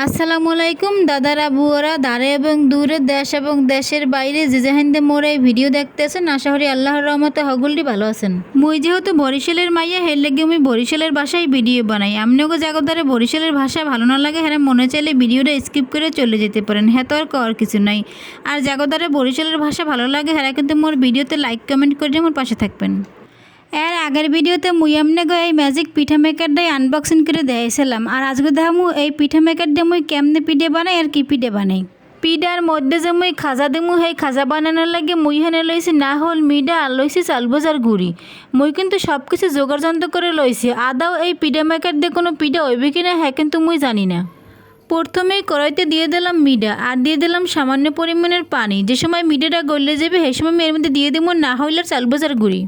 আসসালামু আলাইকুম, দাদারা, বুয়ারা, দারে এবং দূরে দেশ এবং দেশের বাইরে যে যেখানে মোর এই ভিডিও দেখতেছেন, আশা করি আল্লাহর রহমতে হগুলটি ভালো আছেন। মুই যেহেতু বরিশালের মাইয়া, হের লেগে মুই বরিশালের ভাষায় ভিডিও বানাই। আমনিও জাগদারে বরিশালের ভাষা ভালো না লাগে হ্যাঁ মনে চাইলে ভিডিওটা স্কিপ করে চলে যেতে পারেন। হ্যাঁ তো আর কর কিছু নাই। আর জাগদারে বরিশালের ভাষা ভালো লাগে হ্যাঁ কিন্তু মোর ভিডিওতে লাইক কমেন্ট করে মোর পাশে থাকবেন। এর আগের ভিডিওতে মুই আমনে গো এই ম্যাজিক পিঠা মেকারটাই আনবক্সিং করে দেখাইছিলাম। আর আজকে দেখামু এই পিঠা মেকার দিয়ে মুই কেমনে পিঠে বানাই আর কি পিঠে বানাই। পিঠার মধ্যে যে মুই খাজা দিমু, সেই খাজা বানানোর লাগে মুই হেনে লইছি না হল মিডা আর লইছি চালবজার গুড়ি। মুই কিন্তু সব কিছু জোগাড় যন্ত্র করে লইছি। আদাও এই পিঠা মেকার দিয়ে কোনো পিঠা হইবে কি না হ্যাঁ কিন্তু মুই জানি না। প্রথমেই কড়াইতে দিয়ে দিলাম মিডা আর দিয়ে দিলাম সামান্য পরিমাণের পানি। যে সময় মিডাটা গলে যাবে, সেই সময় আমি এর মধ্যে দিয়ে দেবো না হইলে চালবাজার গুঁড়ি।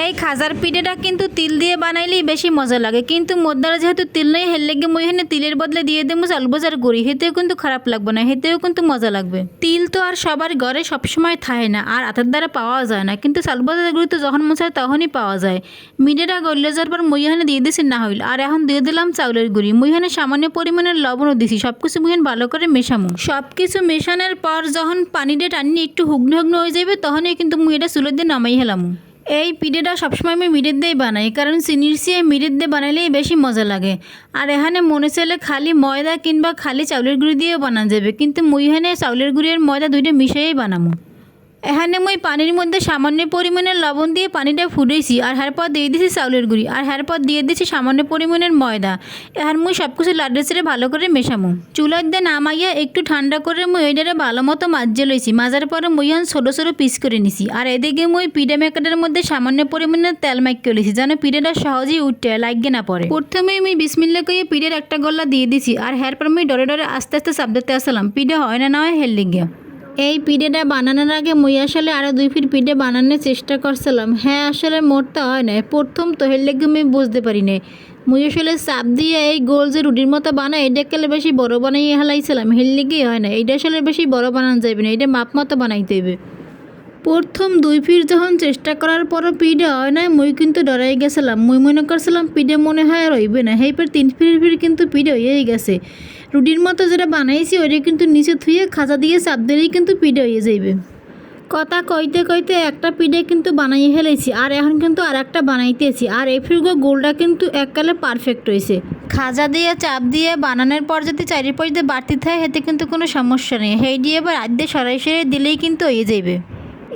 এই খাজার পিঠেটা কিন্তু তিল দিয়ে বানাইলেই বেশি মজা লাগে। কিন্তু মদ্দারা যেহেতু তিল নেই, হের লেগে মই এখানে তিলের বদলে দিয়ে দেবো চালবাজার গুঁড়ি। হেতেও কিন্তু খারাপ লাগবে না, হেতেও কিন্তু মজা লাগবে। তিল তো আর সবার ঘরে সবসময় থাকে না, আর হাতের দ্বারা পাওয়া যায় না। কিন্তু চালবাজার গুঁড়ি তো যখন মনে হয় তখনই পাওয়া যায়। মিডেটা গলে যাওয়ার পর মই এখানে দিয়ে দিছি না হইল। আর এখন দিয়ে দিলাম চাউলের গুঁড়ি। মই এখানে সামান্য পরিমাণের লবণও দিছি সব কিছু মুই ভালো করে মেশামু। সব কিছু মেশানোর পর যখন পানিটা টানি একটু হুগনো হুগনো হয়ে যাবে তখনই কিন্তু মুই এটা চুলের দিয়ে নামাই হেলামু। এই পিঠেটা সবসময় আমি মিরের দিয়েই বানাই, কারণ চিনির চেয়ে মিরের দিয়ে বানাইলেই বেশি মজা লাগে। আর এখানে মনে চাইলে খালি ময়দা কিংবা খালি চাউলের গুঁড়ি দিয়েও বানানো যাবে, কিন্তু মুই এখানে চাউলের গুঁড়ি আর ময়দা দুইটা মিশিয়েই বানামু এখানে মই পানির মধ্যে সামান্য পরিমাণের লবণ দিয়ে পানিটা ফুটেছি আর হ্যারপর দিয়ে দিছি চাউলের গুঁড়ি আর হ্যারপর দিয়ে দিছি সামান্য পরিমাণের ময়দা। এখন মুই সব কিছু লাড্ডু ছেড়ে ভালো করে মেশামু চুলার দিয়ে নামাইয়া একটু ঠান্ডা করে মুই ওইটারে ভালো মতো মাজিয়ে লইছি মাজার পরে মুই এখন ছোটো ছোটো পিস করে নিছি। আর এদিকে মুই পিঠা মেকারের মধ্যে সামান্য পরিমাণের তেল মাইকে লইছি যেন পিঠেটা সহজেই উঠে লাগে না পড়ে প্রথমেই মুই বিসমিল্লা কইয়ে পিঠের একটা গল্লা দিয়ে দিছি আর হ্যারপর মুই ডরে ডরে আস্তে আস্তে চাপ দিতে আসলাম পিঠে হয় না না হয় হেল গিয়া এই পিঠেটা বানানোর আগে মুই আসলে আরও দুই ফিট পিঠে বানানোর চেষ্টা করছিলাম। হ্যাঁ আসলে মোটটা হয় না। প্রথম তো হের লেগে আমি বুঝতে পারি না মুই আসলে চাপ দিয়ে এই গোল যে রুটির মতো বানাই, এটা কেলে বেশি বড় বানাই হেলাইছিলাম? হের লেগেই হয় না। এটা আসলে বেশি বড় বানানো যাবে না। এটা মাপ মতো বানাইতে হবে প্রথম দুই ফিট যখন চেষ্টা করার পরও পিঠে হয় না মুই কিন্তু ডরাই গেছিলাম। মুই মনে করছিলাম পিঠে মনে হয় আর হইবে না। পর তিন ফিট ফিট কিন্তু পিঠে হয়েই গেছে। রুটির মতো যেটা বানাইছি, ওইটা কিন্তু নিচে থুয়ে খাঁচা দিয়ে চাপ দিলেই কিন্তু পিডে হয়ে যাইবে। কথা কইতে কইতে একটা পিঠে কিন্তু বানাই ফেলেছি আর এখন কিন্তু আর একটা বানাইতেছি। আর এই ফিরগো গোলটা কিন্তু এককালে পারফেক্ট হয়েছে খাজা দিয়ে, চাপ দিয়ে বানানোর পর যদি চারিপাশ দিয়ে বাড়তি থাকে এতে কিন্তু কোনো সমস্যা নেই। সেই দিয়ে এবার আদ্যে সরাই সরাই দিলেই কিন্তু হয়ে যাইবে।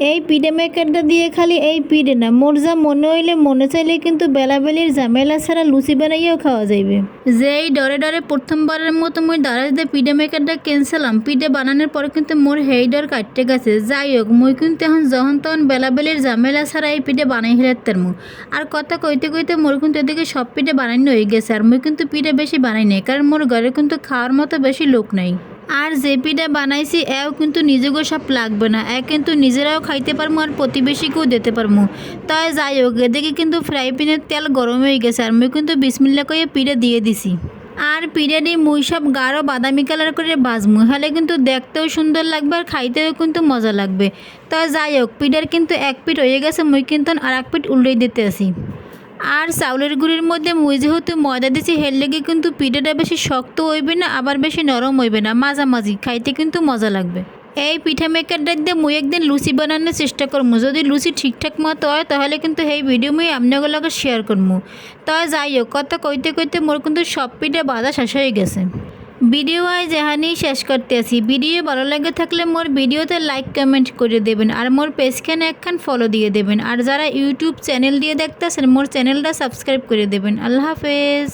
এই পিঠে মেকারটা দিয়ে খালি এই পিঠে না। মোর যা মনে হইলে মনে চাইলে কিন্তু বেলাবেলির ঝামেলা ছাড়া লুচি বানাইয়াও খাওয়া যাইবে। যেই ডরে ডরে প্রথমবারের মতো মই দিয়ে পিঠে মেকারটা কিনছিলাম পিঠে বানানোর পরে কিন্তু মোর হেই ডর কাটতে গেছে। যাই হোক, মই কিন্তু এখন যখন তখন বেলাবেলির ঝামেলা ছাড়া এই পিঠে বানাই হেলাতের মু আর কথা কইতে কইতে মোর কিন্তু এদিকে সব পিঠে বানানো হয়ে গেছে। আর মই কিন্তু পিঠে বেশি বানাই নাই, কারণ মোর ঘরে কিন্তু খাওয়ার মতো বেশি লোক নাই। আর পিঠা বানাইছি, এও কিন্তু নিজেকেও সব লাগবে না। এ কিন্তু নিজেরাও খাইতে পারব আর প্রতিবেশীকেও দিতে পারব তাই যাই হোক এদিকে কিন্তু ফ্রাই প্যানের তেল গরম হয়ে গেছে আর মুই কিন্তু বিসমিল্লা করে পিঠে দিয়ে দিছি। আর দিয়ে মুই সব গাঢ় বাদামি কালার করে বাজমু, হলে কিন্তু দেখতেও সুন্দর লাগবে আর খাইতেও কিন্তু মজা লাগবে। তাই যাই হোক পিঠের কিন্তু এক পিঠ হয়ে গেছে, মুই কিন্তু আর এক পিঠ উল্টে দিতে আসি আর চাউলের গুঁড়ির মধ্যে মুই যেহেতু ময়দা দিছি, হের লেগে কিন্তু পিঠাটা বেশি শক্ত হইবে না, আবার বেশি নরম হইবে না। মাঝামাঝি, খাইতে কিন্তু মজা লাগবে। এই পিঠা মেকারটা দিয়ে মুই একদিন লুচি বানানোর চেষ্টা করব যদি লুচি ঠিকঠাক মতো হয়, তাহলে কিন্তু এই ভিডিও মুই আপনাদের লগে শেয়ার করব তবে যাই হোক, কথা কইতে কইতে মোর কিন্তু সব পিঠা বাধা শেষ হয়ে গেছে। ভিডিও আজ এখানেই শেষ করতে আসি ভিডিও ভালো লাগে থাকলে মোর ভিডিওতে লাইক কমেন্ট করে দেবেন আর মোর পেজখানে একখান ফলো দিয়ে দেবেন। আর যারা ইউটিউব চ্যানেল দিয়ে দেখতেছেন, মোর চ্যানেলটা সাবস্ক্রাইব করে দেবেন। আল্লাহ হাফেজ।